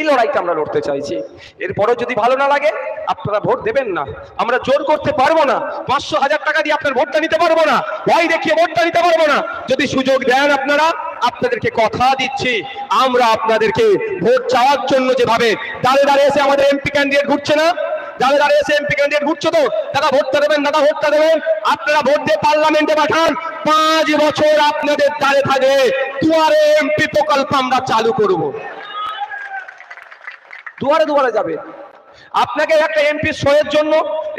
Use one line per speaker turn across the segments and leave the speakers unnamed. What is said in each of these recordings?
এই লড়াইটা আমরা লড়তে চাইছি। এরপরও যদি ভালো না লাগে, আপনারা ভোট দেবেন না। আমরা জোর করতে পারব না। পাঁচশো হাজার টাকা দিয়ে আপনার ভোটটা নিতে পারব না। ভয় দেখিয়ে ভোটটা নিতে পারব না। যদি সুযোগ দেন আপনারা, আপনাদেরকে কথা দিচ্ছি। আমরা আপনাদেরকে ভোট চাওয়ার জন্য যেভাবে দাঁড়ে দাঁড়িয়ে এসে আমাদের এমপি ক্যান্ডিডেট ঘুরছে না? দাঁড়িয়ে এসে তো? দাদা, ভোটটা দেবেন, দাদা, ভোটটা দেবেন। আপনারা ভোট দিয়ে পার্লামেন্টে পাঠান। পাঁচ বছর আপনাদের দাঁড়ে থাকবে। এমপি প্রকল্প আমরা চালু করব। দুয়ারে দুয়ারে যাবে। আপনাকে একটা এমপি শোয়ের জন্য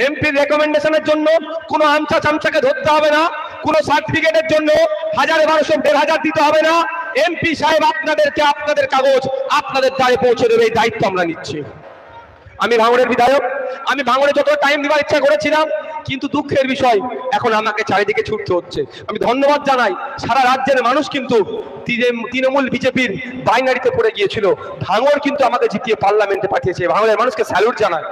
এমপির রেকমেন্ডেশনের জন্য কোনো আমচা চামচাকে ধরতে হবে না, কোনো সার্টিফিকেটের জন্য হাজারে বারোশো, দেড় হাজার দিতে হবে না। এমপি সাহেব আপনাদেরকে আপনাদের কাগজ, আপনাদের দ্বারে পৌঁছে দেবে, এই দায়িত্ব আমরা নিচ্ছি। আমি ভাঙড়ের বিধায়ক, আমি ভাঙড়ে যত টাইম দেওয়ার ইচ্ছা করেছিলাম, কিন্তু দুঃখের বিষয়, এখন আমাকে চারিদিকে ছুটতে হচ্ছে। আমি ধন্যবাদ জানাই, সারা রাজ্যের মানুষ কিন্তু তৃণমূল বিজেপির বাইনারিতে পড়ে গিয়েছিল। ভাঙড় কিন্তু আমাকে জিতিয়ে পার্লামেন্টে পাঠিয়েছে। ভাঙড়ের মানুষকে স্যালুট জানায়।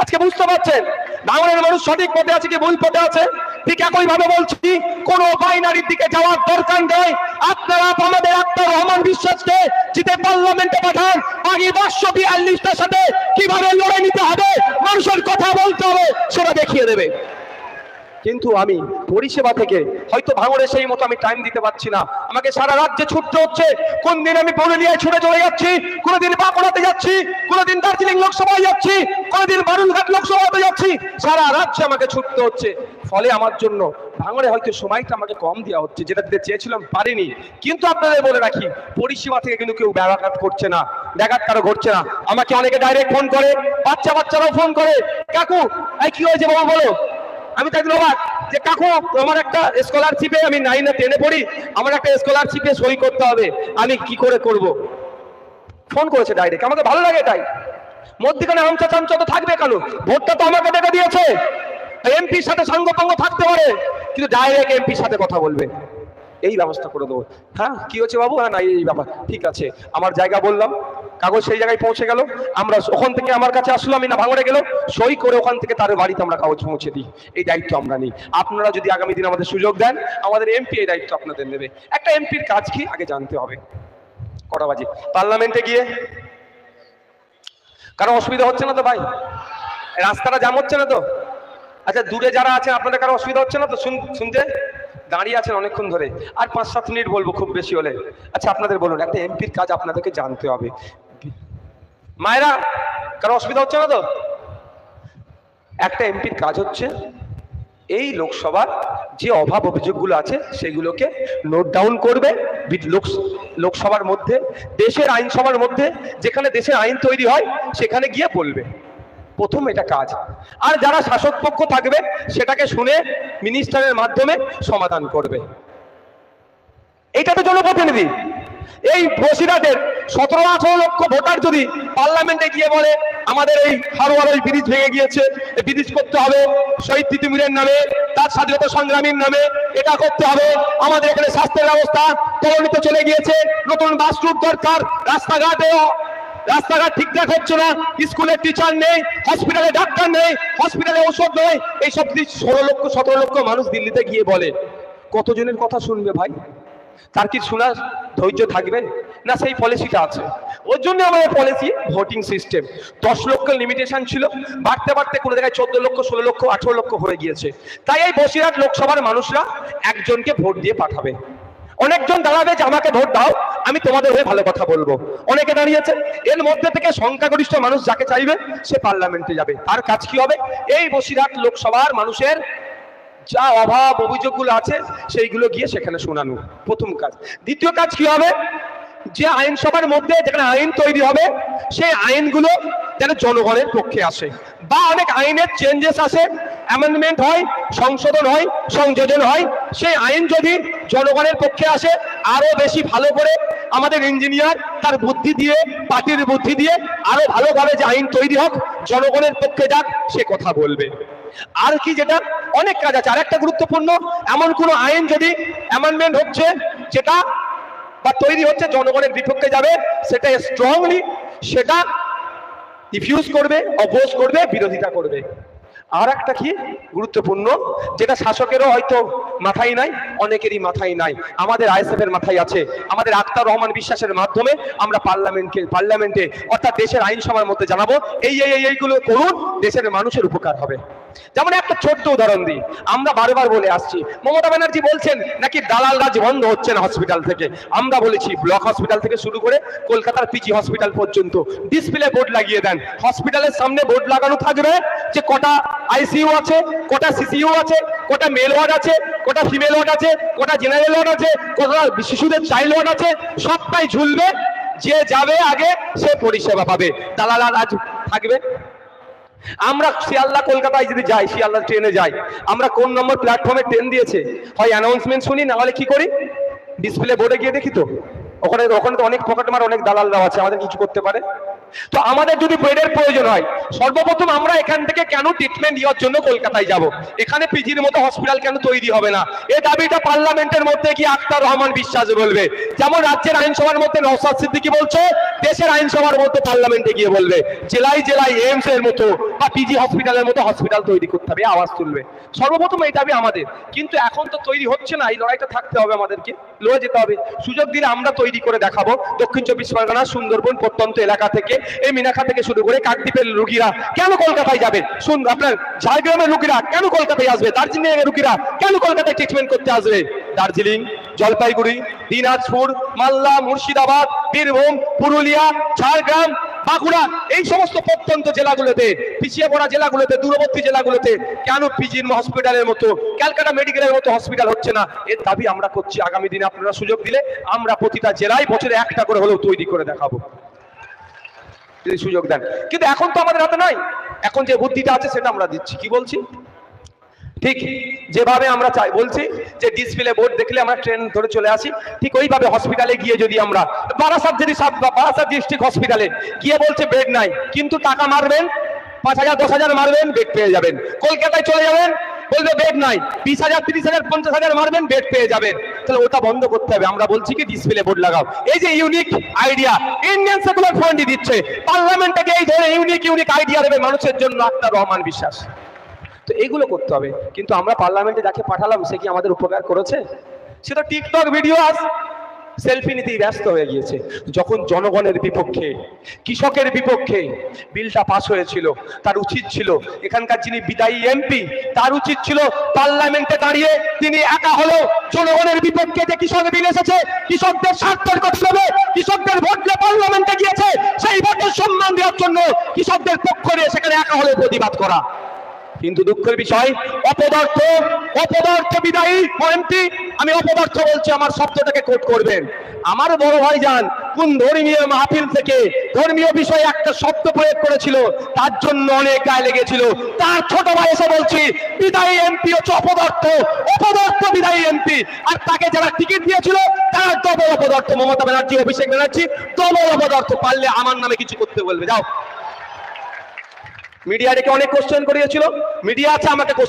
আজকে বুঝতে পারছেন, ভাঙড়ের মানুষ সঠিক পথে আছে কি ভুল পথে আছে? ঠিক একই ভাবে বলছি, কোন বাইনারির দিকে যাওয়ার দরকার নেই। আপনারা আমাদের আক্তার রহমান বিশ্বাসকে জিতে পার্লামেন্টে পাঠান। আগে পাঁচশো বিয়াল্লিশটার সাথে কীভাবে লড়ে নিতে হবে? মানুষের কথা বলতে হবে, সেটা দেখিয়ে দেবে। কিন্তু আমি পরিষেবা থেকে হয়তো ভাঙড়ে সেই মতো আমি টাইম দিতে পারছি না। আমাকে সারা রাজ্যে ছুটতে হচ্ছে, কোন দিন আমি পুরুলিয়ায় ছুটে চলে যাচ্ছি, কোনোদিন বাঁকুড়াতে যাচ্ছি, কোনোদিন দার্জিলিং লোকসভায় যাচ্ছি, কোনোদিন বারুলঘাট লোকসভাতে যাচ্ছি, সারা রাজ্যে আমাকে ছুটতে হচ্ছে। ফলে আমার জন্য ভাঙড়ে হয়তো সময়টা আমাকে কম দেওয়া হচ্ছে, যেটা দিতে চেয়েছিলাম পারিনি। কিন্তু আপনাদের বলে রাখি, পরিষেবা থেকে কিন্তু কেউ ব্যাঘাত করছে না, ব্যাঘাত কারও ঘটছে না। আমাকে অনেকে ডাইরেক্ট ফোন করে বাচ্চা বাচ্চারাও ফোন করে। কাকু, এই কি হয়েছে বাবা বলো? আমি তাই অবাক যে কাকু, আমার একটা স্কলারশিপে আমি নাইনে টেনে পড়ি, আমার একটা স্কলারশিপে সই করতে হবে। আমি কি করে করব? ফোন করেছে ডাইরেক্ট আমাকে ভালো লাগে তাই। মধ্যখানে আমচা চামচা তো থাকবে কেন? ভোটটা তো আমাকে দেখা দিয়েছে। এমপির সাথে সঙ্গপঙ্গ থাকতে পারে, কিন্তু ডাইরেক্ট এমপির সাথে কথা বলবে। এই ব্যবস্থা করে দেবো। হ্যাঁ কি হচ্ছে বাবু? হ্যাঁ না, এই ব্যাপার। ঠিক আছে, আমার জায়গা বললাম, কাগজ সেই জায়গায় পৌঁছে গেল। আমরা ওখান থেকে আমার কাছে আসলো, আমি না ভাঙড়ে গেল। সই করে ওখান থেকে তার বাড়িতে আমরা কাগজ পৌঁছে দিই। এই দায়িত্ব আমরা নিই। আপনারা যদি আগামী দিন আমাদের সুযোগ দেন, আমাদের এমপি এই দায়িত্ব আপনাদের নেবে। একটা এমপির কাজ কি? আগে জানতে হবে। কটা বাজে? পার্লামেন্টে গিয়ে? কারও অসুবিধা হচ্ছে না তো ভাই? রাস্তাটা জাম হচ্ছে না তো? আচ্ছা দূরে যারা আছেন, আপনাদের কারও অসুবিধা হচ্ছে না তো? শুন, শুনতে? দাঁড়িয়ে আছেন অনেকক্ষণ ধরে। আর পাঁচ, সাত মিনিট বলব খুব বেশি হলে। আচ্ছা আপনাদের বলুন, একটা এমপির কাজ আপনাদেরকে জানতে হবে। মায়েরা, কারও অসুবিধা হচ্ছে না তো? একটা এমপির কাজ হচ্ছে, এই লোকসভার যে অভাব অভিযোগগুলো আছে, সেগুলোকে নোট ডাউন করবে লোকসভার মধ্যে, দেশের আইনসভার মধ্যে, যেখানে দেশের আইন তৈরি হয়, সেখানে গিয়ে বলবে। প্রথম এটা কাজ। আর যারা শাসক পক্ষ থাকবে, সেটাকে শুনে মিনিস্টারের মাধ্যমে সমাধান করবে। এইটা তো জনপ্রতিনিধি, এই বসিরহাটের সতেরো আঠারো লক্ষ ভোটার যদি পার্লামেন্টে গিয়ে বলে, আমাদের এই হারোয়ার ওই ব্রিজ ভেঙে গিয়েছে ব্রিজ করতে হবে, শহীদ তিতুমিরের নামে, তার স্বাধীনতা সংগ্রামীর নামে, এটা করতে হবে, আমাদের এখানে স্বাস্থ্যের ব্যবস্থা তরণিতে চলে গিয়েছে, নতুন বাস রুট দরকার, রাস্তাঘাটে রাস্তাঘাট ঠিকঠাক হচ্ছে না, স্কুলের টিচার নেই হসপিটালে ডাক্তার নেই হসপিটালে ওষুধ নেই, এইসব ষোলো লক্ষ, সতেরো লক্ষ মানুষ দিল্লিতে গিয়ে বলে। কতজনের কথা শুনবে ভাই? তার কি শোনার ধৈর্য থাকবে? না, সেই পলিসিটা আছে। ওর জন্য আমাদের পলিসি ভোটিং সিস্টেম দশ লক্ষ লিমিটেশন ছিল, বাড়তে বাড়তে কোনো জায়গায় চোদ্দ লক্ষ, ষোলো লক্ষ, আঠেরো লক্ষ হয়ে গিয়েছে। তাই এই বসিরহাট লোকসভার মানুষরা একজনকে ভোট দিয়ে পাঠাবে। অনেকজন দাঁড়াবে যে, আমাকে ভোট দাও। আমি তোমাদের হয়ে ভালো কথা বলব। অনেকে দাঁড়িয়েছে, এর মধ্যে থেকে সংখ্যাগরিষ্ঠ মানুষ যাকে চাইবে, সে পার্লামেন্টে যাবে। তার কাজ কি হবে? এই বসিরহাট লোকসভার মানুষের যা অভাব, অভিযোগগুলো আছে, সেইগুলো গিয়ে সেখানে শোনানো। প্রথম কাজ। দ্বিতীয় কাজ কি হবে? যে আইনসভার মধ্যে যেখানে আইন তৈরি হবে, সেই আইনগুলো যেন জনগণের পক্ষে আসে। বা অনেক আইনের চেঞ্জেস আসে অ্যামেন্ডমেন্ট হয়, সংশোধন হয়, সংযোজন হয়, সেই আইন যদি জনগণের পক্ষে আসে, আরও বেশি ভালো করে আমাদের ইঞ্জিনিয়ার তার বুদ্ধি দিয়ে, পার্টির বুদ্ধি দিয়ে, আরও ভালোভাবে যে আইন তৈরি হোক, জনগণের পক্ষে যাক, সে কথা বলবে। আর কি যেটা, অনেক কাজ আছে। আরেকটা গুরুত্বপূর্ণ, এমন কোন আইন যদি অ্যামেন্ডমেন্ট হচ্ছে, যেটা বা তৈরি হচ্ছে, জনগণের বিপক্ষে যাবে, সেটা স্ট্রংলি সেটা রিফিউজ করবে অপোজ করবে, বিরোধিতা করবে। আর একটা কি গুরুত্বপূর্ণ? যেটা শাসকেরও হয়তো মাথায় নাই, অনেকেরই মাথায় নাই। আমাদের আইএসএফ এর মাথায় আছে। আমাদের আক্তার রহমান বিশ্বাসের মাধ্যমে আমরা পার্লামেন্টকে, পার্লামেন্টে, অর্থাৎ দেশের আইনসভার মধ্যে জানাব, এই এই এই, এইগুলো করুন, দেশের মানুষের উপকার হবে। যেমন একটা ছোট্ট উদাহরণ দিই। আমরা বারবার বলে আসছি, মমতা ব্যানার্জি বলছেন নাকি দালাল রাজ বন্ধ হচ্ছে না হসপিটাল থেকে? আমরা বলেছি ব্লক হসপিটাল থেকে শুরু করে কলকাতার পিজি হসপিটাল পর্যন্ত ডিসপ্লে বোর্ড লাগিয়ে দেন। হসপিটালের সামনে বোর্ড লাগানো থাকবে যে কটা আইসিইউ আছে, কটা সিসিইউ আছে, কটা মেল ওয়ার্ড আছে, কটা ফিমেল ওয়ার্ড আছে, কটা জেনারেল ওয়ার্ড আছে, কটা শিশুদের চাইল্ড ওয়ার্ড আছে, সবটাই ঝুলবে, যে যাবে আগে সে পরিষেবা পাবে। দালাল রাজ থাকবে। আমরা শিয়ালদা, কলকাতায় যদি যাই, শিয়ালদা ট্রেনে যাই, আমরা কোন নম্বর প্ল্যাটফর্মে ট্রেন দিয়েছে? হয় অ্যানাউন্সমেন্ট শুনি, না হলে কি করি? ডিসপ্লে বোর্ডে গিয়ে দেখি তো। ওখানে ওখানে তো অনেক পকেট মার, অনেক দালালরাও আছে, আমাদের কিছু করতে পারে। তো আমাদের যদি বেডের প্রয়োজন হয়, সর্বপ্রথম আমরা এখান থেকে কেন ট্রিটমেন্ট দেওয়ার জন্য কলকাতায় যাব? এখানে পিজির মতো হসপিটাল কেন তৈরি হবে না? এই দাবিটা পার্লামেন্টের মধ্যে গিয়ে আক্তার রহমান বিশ্বাস বলবে। যেমন রাজ্যের আইনসভার মধ্যে নওসাদ সিদ্দিকি বলছে, দেশের আইনসভার মধ্যে পার্লামেন্টে গিয়ে বলবে জেলায় জেলায় এইমস এর মতো বা পিজি হসপিটালের মতো হসপিটাল তৈরি করতে হবে আওয়াজ তুলবে। সর্বপ্রথম এই দাবি আমাদের। কিন্তু এখন তো তৈরি হচ্ছে না, এই লড়াইটা থাকতে হবে আমাদেরকে, লড়ে যেতে হবে। সুযোগ দিলে আমরা তৈরি করে দেখাবো। দক্ষিণ চব্বিশ পরগনা, সুন্দরবন প্রত্যন্ত এলাকা থেকে, এই মিনাখা থেকে শুরু করে কাকদ্বীপের রুগীরা কেন কলকাতায় যাবে শুন আপনার ঝাড়গ্রামের রুগীরা কেন কলকাতায় আসবে? দার্জিলিং এর রুগীরা কেন কলকাতায় ট্রিটমেন্ট করতে আসবে? দার্জিলিং, জলপাইগুড়ি, দিনাজপুর, মালদা, মুর্শিদাবাদ, বীরভূম, পুরুলিয়া, ঝাড়গ্রাম বাঁকুড়া, এই সমস্ত প্রত্যন্ত জেলাগুলোতে পিছিয়ে পড়া জেলাগুলোতে, দূরবর্তী জেলাগুলোতে কেন পিজির হসপিটালের মতো, ক্যালকাটা মেডিকেলের মতো হসপিটাল হচ্ছে না? এর দাবি আমরা করছি আগামী দিনে আপনারা সুযোগ দিলে আমরা প্রতিটা জেলায় বছরে একটা করে হলেও তৈরি করে দেখাবো। যদি সুযোগ দেন। কিন্তু এখন তো আমাদের হাতে নাই। এখন যে বুদ্ধিটা আছে সেটা আমরা দিচ্ছি। কি বলছি? ঠিক যেভাবে আমরা চাই, বলছি যে ডিসপ্লে বোর্ড দেখলে আমরা ট্রেন ধরে চলে আসি। ঠিক ওইভাবে হসপিটালে গিয়ে যদি আমরা, বারাসাত যদি বারাসাত ডিস্ট্রিক্ট হসপিটালে গিয়ে বলছে বেড নাই, কিন্তু টাকা মারবেন, পাঁচ হাজার, দশ হাজার মারবেন বেড পেয়ে যাবেন। কলকাতায় চলে যাবেন, বলবে বেড নাই, বিশ হাজার, তিরিশ হাজার, পঞ্চাশ হাজার মারবেন বেড পেয়ে যাবেন। তাহলে ওটা বন্ধ করতে হবে। আমরা বলছি কি ডিসপ্লে বোর্ড লাগাও। এই যে ইউনিক আইডিয়া ইন্ডিয়ান সেকুলার ফ্রন্টই দিচ্ছে। পার্লামেন্ট থেকে এই ধরনের ইউনিক ইউনিক আইডিয়া দেবে মানুষের জন্য আক্তার রহমান বিশ্বাস তো এইগুলো করতে হবে। কিন্তু আমরা পার্লামেন্টে যাকে পাঠালাম, সে কি আমাদের উপকার করেছে? সে তো টিকটক ভিডিও আস সেলফি নিতেই ব্যস্ত হয়ে গিয়েছে। যখন জনগণের বিপক্ষে, কৃষকের বিপক্ষে বিলটা পাস হয়েছিল, তার উচিত ছিল, এখানকার যিনি বিদায়ী এমপি, তার উচিত ছিল পার্লামেন্টে দাঁড়িয়ে তিনি একা হলো। জনগণের বিপক্ষে যে কৃষক বিল এসেছে, কৃষকদের স্বার্থের কথা হবে কৃষকদের ভোট পার্লামেন্টে গিয়েছে, সেই ভোটের সম্মান দেওয়ার জন্য কৃষকদের পক্ষ নিয়ে সেখানে একা হলে প্রতিবাদ করা। কিন্তু দুঃখের বিষয়, অপদার্থ অপদার্থ বিদায়ী এমপি আমি অপদার্থ বলছি, আমার শব্দটাকে কোট করবেন। আমার বড় ভাই যান, কোন ধর্মীয় মাহফিল থেকে ধর্মীয় বিষয়ে একটা শব্দ প্রয়োগ করেছিল, তার জন্য অনেক গায়ে লেগেছিল। তার ছোট ভাই এসে বলছি, বিদায়ী এমপি হচ্ছে অপদার্থ অপদার্থ বিদায়ী এমপি। আর তাকে যারা টিকিট দিয়েছিল, তারা ডবল অপদার্থ। মমতা ব্যানার্জি, অভিষেক ব্যানার্জি ডবল অপদার্থ। পারলে আমার নামে কিছু করতে বলবে। যাও। মিডিয়া ডেকে অনেক কোশ্চেন করিয়েছিল। মিডিয়া আছে আমাকে কোশ্চেন